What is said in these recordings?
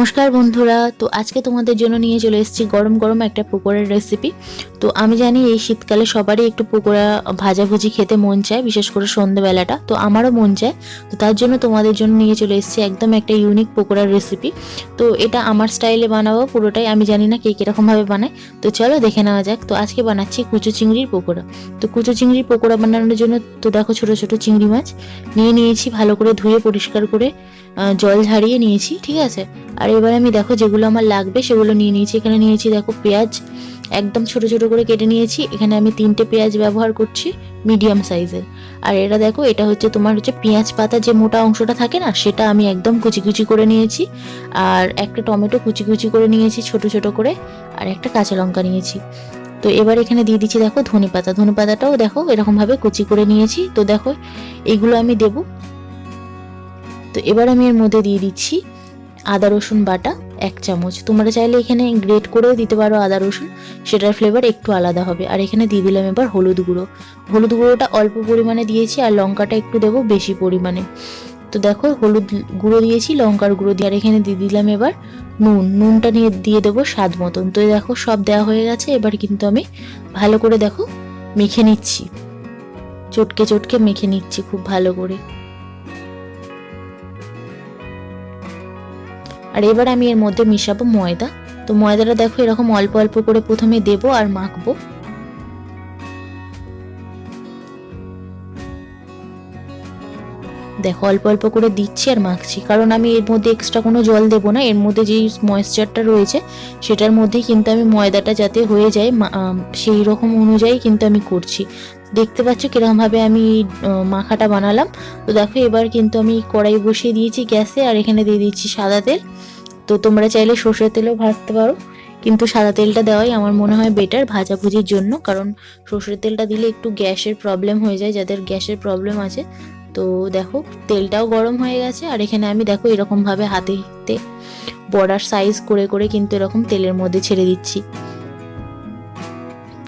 নমস্কার বন্ধুরা, তো আজকে তোমাদের জন্য নিয়ে চলে এসেছি গরম গরম একটা পকোড়ার রেসিপি তো আমি জানি এই শীতকালে সবারই একটু পকোড়া ভাজাভুজি খেতে মন চায়, বিশেষ করে সন্ধ্যেবেলাটা তো আমারও মন চায়। তো তার জন্য তোমাদের জন্য নিয়ে চলে এসেছি একদম একটা ইউনিক পকোড়ার রেসিপি তো এটা আমার স্টাইলে বানাবো পুরোটাই, আমি জানি না কে কীরকমভাবে বানায়। তো চলো দেখে নেওয়া যাক, তো আজকে বানাচ্ছি কুচু চিংড়ির পকোড়া। তো কুচু চিংড়ির পকোড়া বানানোর জন্য তো দেখো ছোট ছোট চিংড়ি মাছ। নিয়ে নিয়েছি ভালো করে ধুয়ে পরিষ্কার করে জল ঝাড়িয়ে নিয়েছি, ঠিক আছে? আর এবার আমি দেখো যেগুলো আমার লাগবে সেগুলো নিয়ে নিয়েছি। এখানে নিয়েছি দেখো পেঁয়াজ, একদম ছোট ছোট করে কেটে নিয়েছি। এখানে আমি তিনটে পেঁয়াজ ব্যবহার করছি মিডিয়াম সাইজের আর এটা দেখো, এটা হচ্ছে তোমার হচ্ছে পেঁয়াজ পাতা যে মোটা অংশটা থাকে না, সেটা আমি একদম কুচি কুচি করে নিয়েছি। আর একটা টমেটো কুচি কুচি করে নিয়েছি ছোট ছোট করে, আর একটা কাঁচা লঙ্কা নিয়েছি। তো এবার এখানে দিয়ে দিচ্ছি দেখো ধনে পাতা। ধনে পাতাটাও দেখো এরকমভাবে কুচি করে নিয়েছি। তো দেখো এগুলো আমি দেব। তো এবার আমি এর মধ্যে দিয়ে দিচ্ছি আদা রসুন বাটা এক চামচ। তোমরা চাইলে এখানে গ্রেট করেও দিতে পারো আদা রসুন। সেটার ফ্লেভার একটু আলাদা হবে। আর এখানে দিয়ে দিলাম এবার হলুদ গুঁড়ো। হলুদ গুঁড়োটা অল্প পরিমাণে দিয়েছি আর লঙ্কাটা একটু দেবো বেশি পরিমাণে। তো দেখো, হলুদ গুঁড়ো দিয়েছি, লঙ্কার গুঁড়ো দিয়ে। আর এখানে দিয়ে দিলাম এবার নুন। নুনটা নিয়ে দিয়ে দেবো স্বাদ মতন। তো দেখো, সব দেওয়া হয়ে গেছে। এবার কিন্তু আমি ভালো করে দেখো, মেখে নিচ্ছি। চটকে চটকে মেখে নিচ্ছি খুব ভালো করে। আর এবার আমি এর মধ্যে মিশাবো ময়দা। তো ময়দাটা দেখো এরকম অল্প অল্প করে প্রথমে দেবো আর মাখবো। দেখো অল্প অল্প করে দিচ্ছি আর মাখছি। কারণ আমি এর মধ্যে এক্সট্রা কোনো জল দেবো না। এর মধ্যে যেই ময়েশ্চারটা রয়েছে, সেটার মধ্যেই কিন্তু আমি ময়দাটা যাতে হয়ে যায় সেই রকম অনুযায়ী কিন্তু আমি করছি। দেখতে পাচ্ছ কিরকমভাবে আমি মাখাটা বানালাম। তো দেখো, এবার কিন্তু আমি কড়াই বসিয়ে দিয়েছি গ্যাসে, আর এখানে দিয়ে দিচ্ছি সাদা তেল। তো তোমরা চাইলে সর্ষের তেলেও ভাজতে পারো। কিন্তু সাদা তেলটা দেওয়াই আমার মনে হয় বেটার ভাজাভুজির জন্য, কারণ সর্ষের তেলটা দিলে একটু গ্যাসের প্রবলেম হয়ে যায়, যাদের গ্যাসের প্রবলেম আছে। তো দেখো, তেলটাও গরম হয়ে গেছে, আর এখানে আমি দেখো এরকমভাবে হাতে হাতে বড়ার সাইজ করে করে কিন্তু এরকম তেলের মধ্যে ছেড়ে দিচ্ছি।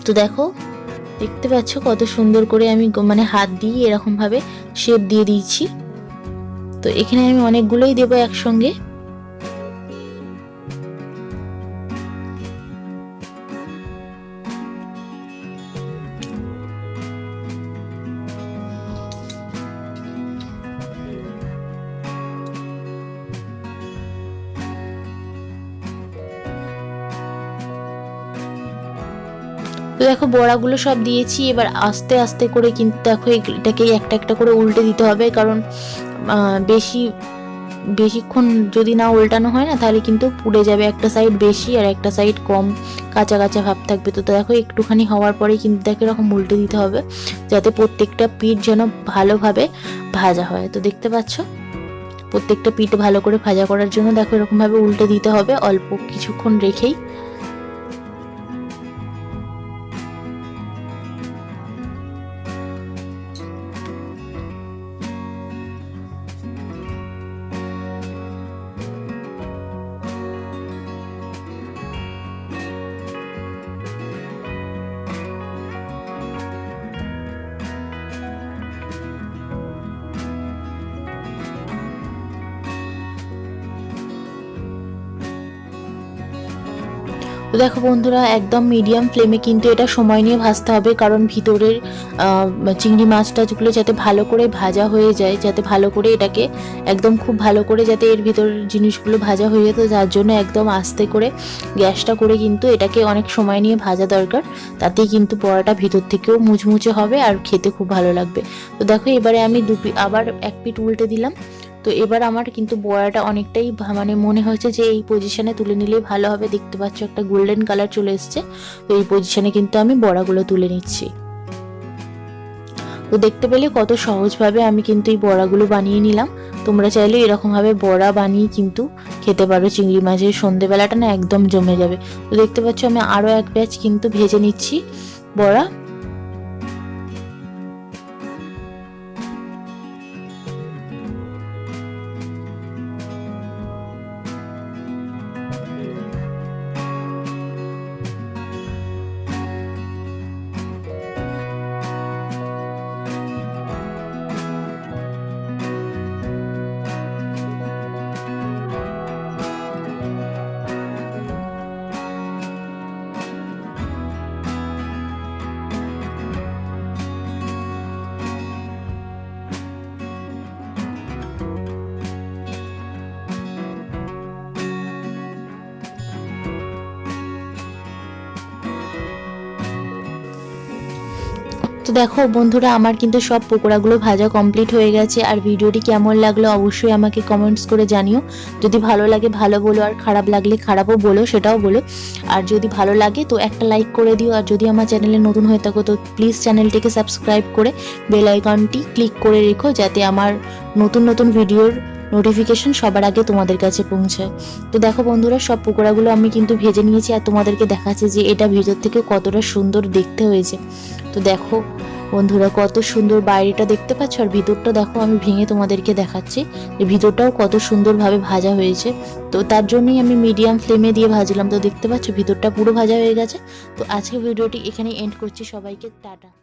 তো দেখো দেখতে পাচ্ছ কত সুন্দর করে আমি মানে হাত দিয়ে এরকমভাবে শেপ দিয়ে দিয়েছি। তো এখানে আমি অনেকগুলোই দেবো একসঙ্গে। তো দেখো বড়াগুলো সব দিয়েছি, এবার আস্তে আস্তে করে কিন্তু দেখো এটাকে একটা একটা করে উল্টে দিতে হবে, কারণ বেশি, বেশিক্ষণ যদি না উল্টানো হয় না, তাহলে কিন্তু পুড়ে যাবে একটা সাইড বেশি আর একটা সাইড কম। কাঁচা কাঁচা ভাব থাকবে। তো দেখো একটুখানি হওয়ার পরেই কিন্তু দেখো এরকম উল্টে দিতে হবে, যাতে প্রত্যেকটা পিঠ যেন ভালোভাবে ভাজা হয়। তো দেখতে পাচ্ছ? প্রত্যেকটা পিঠ ভালো করে ভাজা করার জন্য দেখো এরকমভাবে উল্টে দিতে হবে, অল্প কিছুক্ষণ রেখেই। তো দেখো বন্ধুরা, একদম মিডিয়াম ফ্লেমে কিন্তু এটা সময় নিয়ে ভাজতে হবে, কারণ ভিতরের চিংড়ি মাছটা যেগুলো যাতে ভালো করে ভাজা হয়ে যায়, যাতে ভালো করে এটাকে একদম খুব ভালো করে যাতে এর ভিতরের জিনিসগুলো ভাজা হয়ে যেত যার জন্য একদম আস্তে করে গ্যাসটা করে কিন্তু এটাকে অনেক সময় নিয়ে ভাজা দরকার। তাতেই কিন্তু বড়াটা ভিতর থেকেও মুচমুচে হবে আর খেতে খুব ভালো লাগবে। তো দেখো এবারে আমি দু আবার এক পিঠ উল্টে দিলাম। তো এবার আমার কিন্তু বড়াটা অনেকটাই মানে মনে হয়েছে যে এই পজিশনে তুলে নিলেই ভালো হবে। দেখতে পাচ্ছ একটা গোল্ডেন কালার চলে এসছে। তো এই পজিশনে কিন্তু আমি বড়াগুলো তুলে নিচ্ছি। তো দেখতে পেলে কত সহজভাবে আমি কিন্তু এই বড়াগুলো বানিয়ে নিলাম। তোমরা চাইলে এরকমভাবে বড়া বানিয়ে কিন্তু খেতে পারো। চিংড়ি মাছের সন্ধেবেলাটা না একদম জমে যাবে। তো দেখতে পাচ্ছ আমি আরও এক ব্যাচ কিন্তু ভেজে নিচ্ছি বড়া। তো দেখো বন্ধুরা, আমার কিন্তু সব পকোড়াগুলো ভাজা কমপ্লিট হয়ে গেছে। আর ভিডিওটি কেমন লাগল অবশ্যই আমাকে কমেন্টস করে জানিও। যদি ভালো লাগে ভালো বলো, আর খারাপ লাগলে খারাপও বলো, সেটাও বলো। আর যদি ভালো লাগে তো একটা লাইক করে দিও। আর যদি আমার চ্যানেলে নতুন হয়ে থাকো তো প্লিজ চ্যানেলটিকে সাবস্ক্রাইব করে বেল আইকনটি ক্লিক করে রেখো, যাতে আমার নতুন নতুন ভিডিওর নোটিফিকেশন সবার আগে তোমাদের কাছে পৌঁছায়। তো দেখো বন্ধুরা, সব পকোড়াগুলো আমি কিন্তু ভেজে নিয়েছি আর তোমাদেরকে দেখাচ্ছি যে এটা ভেতর থেকে কতটা সুন্দর দেখতে হয়েছে। তো দেখো বন্ধুরা, কত সুন্দর বাইরেটা দেখতে পাচ্ছ আর ভিতরটা দেখো আমি ভেঙে তোমাদেরকে দেখাচ্ছি যে ভিতরটাও কত সুন্দরভাবে ভাজা হয়েছে। তো তার জন্যই আমি মিডিয়াম ফ্লেমে দিয়ে ভাজলাম। তো দেখতে পাচ্ছ ভিতরটা পুরো ভাজা হয়ে গেছে। তো আজকে ভিডিওটি এখানে এন্ড করছি। সবাইকে টাটা।